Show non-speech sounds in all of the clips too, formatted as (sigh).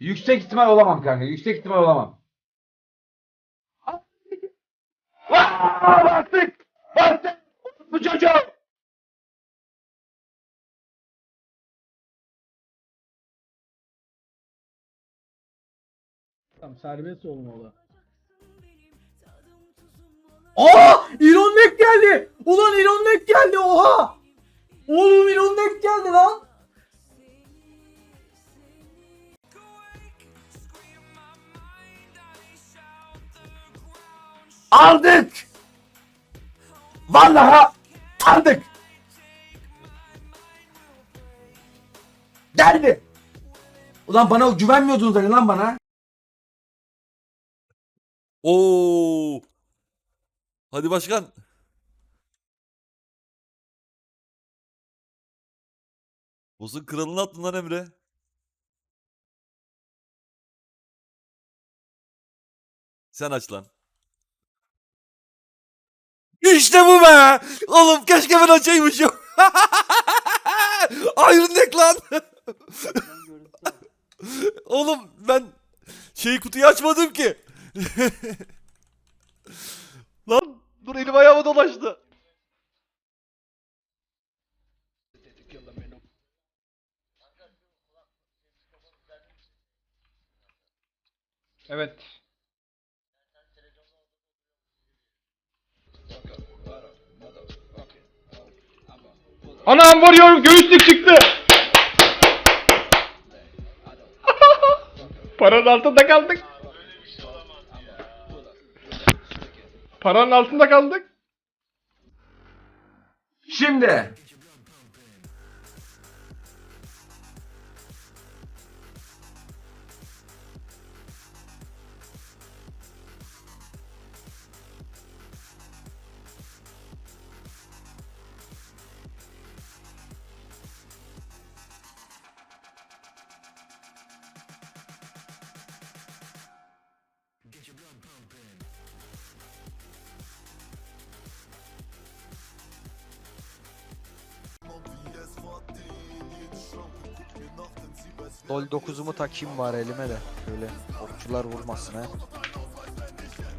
Yüksek ihtimal olamam kanka. Yüksek ihtimal olamam. Aa, bastık! Bastık! Bu çocuğu! Tamam serbest olmalı. Aa! Elon Musk geldi. Ulan Elon Musk geldi oha. Oğlum Elon Musk geldi lan. Aldık! Vallahi aldık! Geldi! Ulan bana güvenmiyordunuz hani lan bana. Oo. Hadi başkan. Bozun kralını attın lan Emre. Sen aç lan. İşte bu be! Oğlum keşke ben açaymışım. (laughs) Iron Neck lan. Oğlum ben şey kutuyu açmadım Anam vuruyorum göğüslük çıktı. (laughs) Paranın altında kaldık. Paranın altında kaldık. Şimdi Dol 9'umu takayım var elime de. Şöyle okçular vurmasın ha.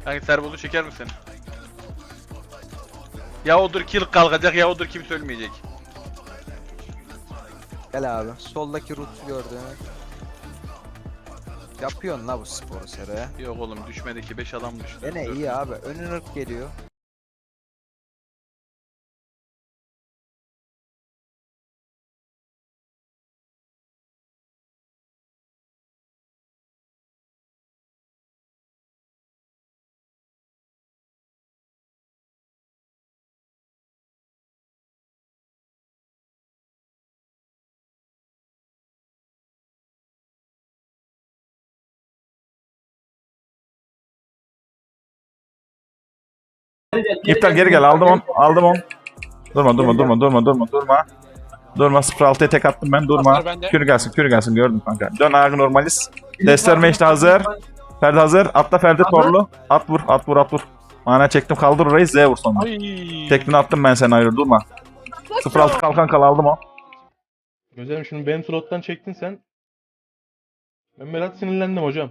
Kanka servozu çeker misin? Ya odur kill kalkacak ya odur kimse ölmeyecek. Gel abi. Soldaki root gördün. Yapıyorsun la bu sporu Sera. Yok oğlum düşmedi ki 5 adam düştü. Gene Dört. iyi abi. Önün ırk geliyor. İptal geri gel aldım on. Aldım on. Durma durma durma durma durma durma. Durma 06'ya tek attım ben durma. Kürü gelsin kürü gelsin gördüm kanka. Dön ayağı normalis. Desterme işte hazır. Ferdi hazır. Atla Ferdi torlu. At vur at vur at vur. Mana çektim kaldır orayı Z vur sonra. Tekini attım ben seni ayrı durma. 06 kalkan kal aldım o. Gözlerim şimdi benim slottan çektin sen. Ben biraz sinirlendim hocam.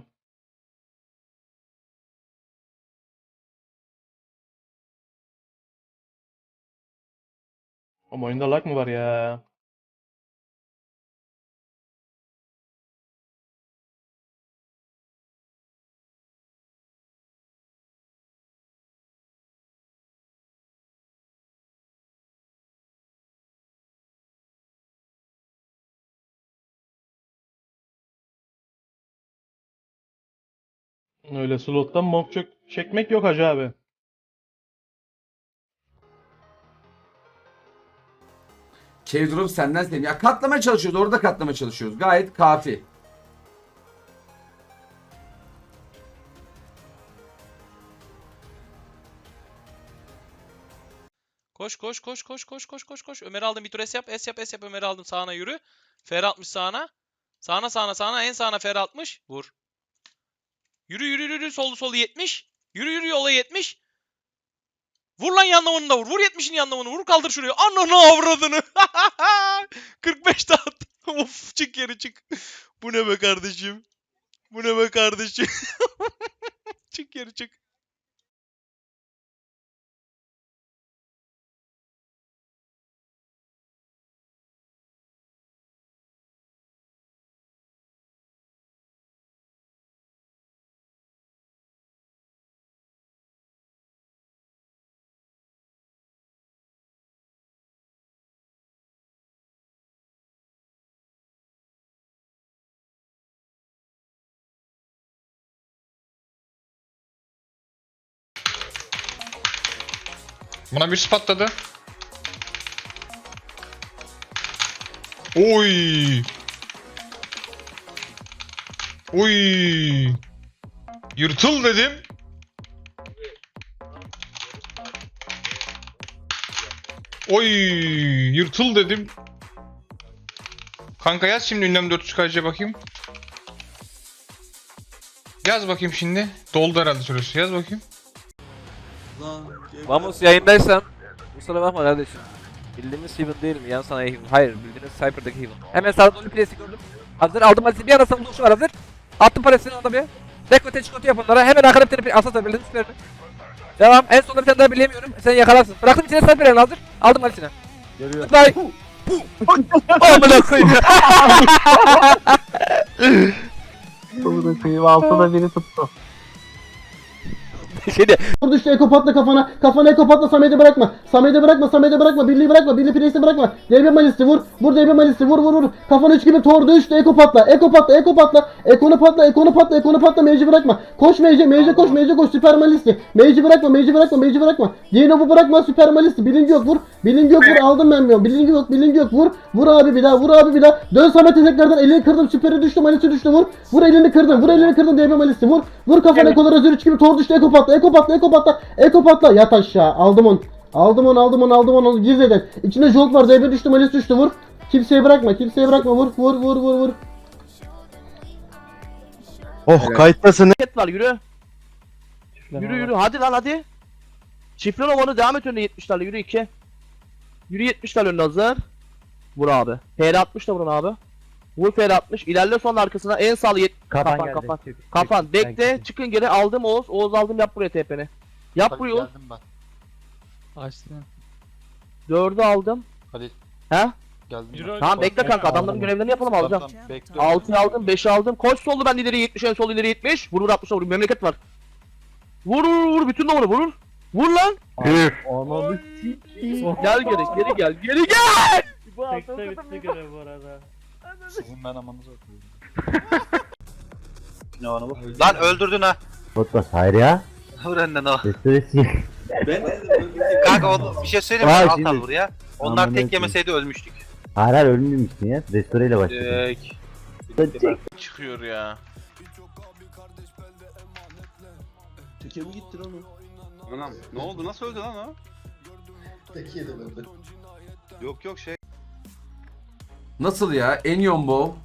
Ama oyunda lag mı var ya? Öyle slottan mob çekmek yok hacı abi. Kevdrop senden senin. Ya katlama çalışıyoruz. Orada katlama çalışıyoruz. Gayet kafi. Koş koş koş koş koş koş koş koş. Ömer aldım bir tur es yap. Es yap es yap Ömer aldım sağına yürü. Fer atmış sağına. Sağına sağına sağına en sağına Fer atmış. Vur. Yürü yürü yürü solu solu 70. Yürü yürü yola 70. Vur lan yanlamanını da vur. Vur 70'in yanlamanı vur kaldır şuraya. Ananı avradını. (laughs) 45 de at. (laughs) of çık geri çık. Bu ne be kardeşim. Bu ne be kardeşim? (laughs) çık geri çık. Buna bir patladı. Oy. Oy. Yırtıl dedim. Oy. Yırtıl dedim. Kanka yaz şimdi ünlem 400 KC bakayım. Yaz bakayım şimdi. Doldu herhalde süresi. Yaz bakayım. Vamos yayındaysan kusura bakma kardeşim. Bildiğimiz Heaven değil mi? Yan sana Heaven. Hayır bildiğiniz Cypher'daki Heaven. Hemen sağda dolu presi gördüm. Hazır aldım hadi bir arasında buluşu var hazır. Attım parasını onda bir. Dekote çikolata yap onlara. Hemen arkada bir tane asat bildiğin süperini. Devam. En sonunda bir tane daha bilemiyorum. Sen yakalarsın. Bıraktım içine Cypher'ını hazır. Aldım hadi içine. Geliyor. Bye. (laughs) Amına koyayım. Amına koyayım altına biri tuttu. Şimdi Vur düştü Eko patla kafana. Kafana Eko patla Samet'i bırakma. Samet'i bırakma Samet'i bırakma. Birliği bırakma. Birliği Priest'i bırakma. DB Malis'i vur. Vur DB Malis'i vur vur vur. Kafana 3 gibi tor düştü Eko patla. Eko patla Eko patla. Eko'nu patla Eko'nu patla Eko'nu patla. Mage'i bırakma. Koş Mage'e Mage'e koş Mage'e koş. Süper Malis'i. Mage'i bırakma Mage'i bırakma Mage'i bırakma. Dienov'u bırakma Süper Malis'i. Bilingi yok vur. Bilingi yok vur. Aldım ben bir Bilingi yok bilingi yok vur. Vur abi bir daha vur abi bir daha. Dön Samet'e tekrardan elini kırdım. Süperi düştü Malis'i düştü vur. Vur elini kırdım. Vur elini kırdım DB Malis'i vur. Vur kafana Eko'ları Özür 3 gibi tor düştü Eko patla Eko patla Eko patla. Eko patla. Yat aşağı. Aldım onu. Aldım onu aldım onu aldım onu. Gir Z'den. İçinde Jolt var. DB düştü Malis düştü vur. Kimseyi bırakma. Kimseyi bırakma. Vur vur vur vur vur. Oh kayıttasın. hareket var yürü. Yürü yürü hadi lan hadi. Şifre onu devam et önüne 70'lerle yürü 2. Yürü 70'ler önüne hazır. Vur abi. PR 60 da vurun abi. Vur PR 60. İlerle son arkasına en sağlı yet kafan kafan. Kafan. Bekle çıkın geri aldım Oğuz. Oğuz aldım yap buraya TP'ni. Yap buraya Oğuz. Açtım. 4'ü aldım. Hadi. He? Geldim. Tamam bekle kanka adamların görevlerini yapalım alacağım. 6'yı aldım 5'i aldım. Koş soldu ben ileri 70 en sol ileri 70. Vur vur 60 vur memleket var. Vur vur vur bütün numara vurur. Vur lan. Gel geri geri gel geri gel. Tekte bitti görev bu arada. Sizin ben amanızı okuyayım. Lan öldürdün ha. Botbas hayır ya. Öğrendin o. Restoresi. Kanka o, bir şey söyleyeyim mi? Aa, Alt şimdi- al buraya. Onlar Aman tek yemeseydi ölmüştük. Hayır hayır ölmemişsin ya. Restoreyle başladı. Tek. Çıkıyor ya. Anam ne oldu nasıl öldü lan o? Yok yok şey Nasıl ya? Enyon Bow.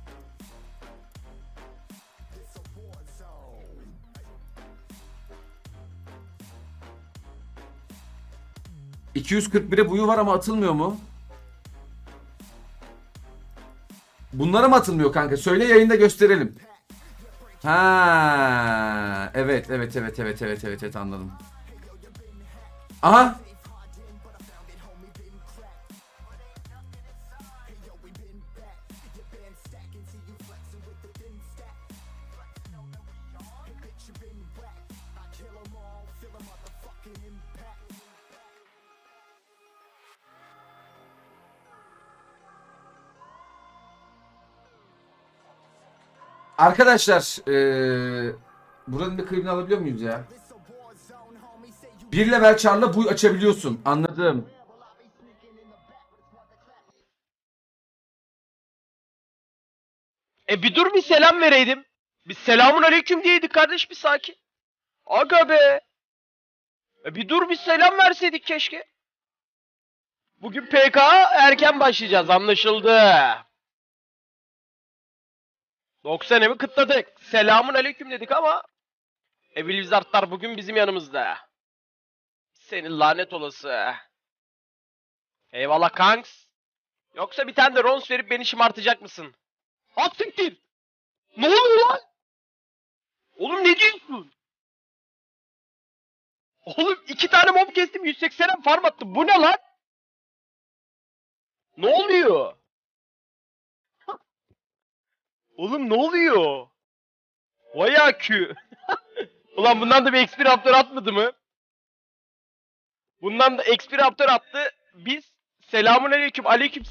...241'e buyu var ama atılmıyor mu? Bunlara mı atılmıyor kanka? Söyle yayında gösterelim. Ha, evet evet evet evet evet evet evet anladım. Aha. Arkadaşlar eee buranın bir klibini alabiliyor muyuz ya? Bir level charla buy açabiliyorsun. Anladım. E bir dur bir selam vereydim. Bir selamun aleyküm diyeydik kardeş bir sakin. Aga be. E bir dur bir selam verseydik keşke. Bugün PK erken başlayacağız anlaşıldı. 90 evi kıtladık. Selamun aleyküm dedik ama Evil Wizardlar bugün bizim yanımızda. Senin lanet olası. Eyvallah kanks. Yoksa bir tane de rons verip beni şımartacak mısın? At. Ne oluyor lan? Oğlum ne diyorsun? Oğlum iki tane mob kestim 180'e farm attım. Bu ne lan? Ne oluyor? Oğlum ne oluyor? Vay akü. (laughs) Ulan bundan da bir XP Raptor atmadı mı? Bundan da XP Raptor attı. Biz selamun aleyküm aleyküm